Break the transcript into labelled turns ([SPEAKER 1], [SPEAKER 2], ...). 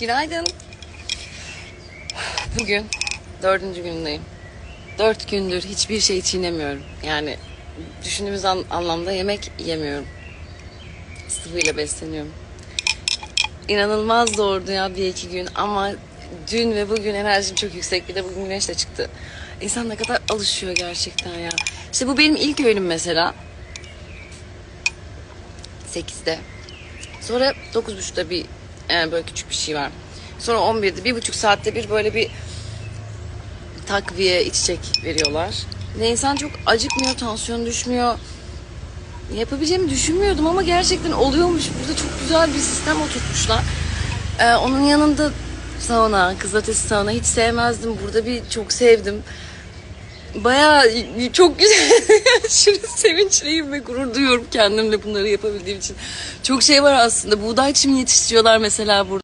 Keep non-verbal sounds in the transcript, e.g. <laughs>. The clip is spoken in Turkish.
[SPEAKER 1] Günaydın. Bugün dördüncü günündeyim. Dört gündür hiçbir şey çiğnemiyorum. Yani düşündüğümüz an- anlamda yemek yemiyorum. Sıvıyla besleniyorum. İnanılmaz zordu ya bir iki gün ama dün ve bugün enerjim çok yüksek. Bir de bugün güneş de çıktı. İnsan ne kadar alışıyor gerçekten ya. İşte bu benim ilk öğünüm mesela. Sekizde. Sonra 9.30'da bir yani böyle küçük bir şey var. Sonra 11'de bir buçuk saatte bir böyle bir takviye içecek veriyorlar. Ve insan çok acıkmıyor, tansiyon düşmüyor. Yapabileceğimi düşünmüyordum ama gerçekten oluyormuş. Burada çok güzel bir sistem oturtmuşlar. Ee, onun yanında sauna, kızılötesi sauna hiç sevmezdim. Burada bir çok sevdim. Bayağı çok güzel. <laughs> Aşırı <laughs> sevinçliyim ve gurur duyuyorum kendimle bunları yapabildiğim için. Çok şey var aslında. Buğday çimi yetiştiriyorlar mesela burada.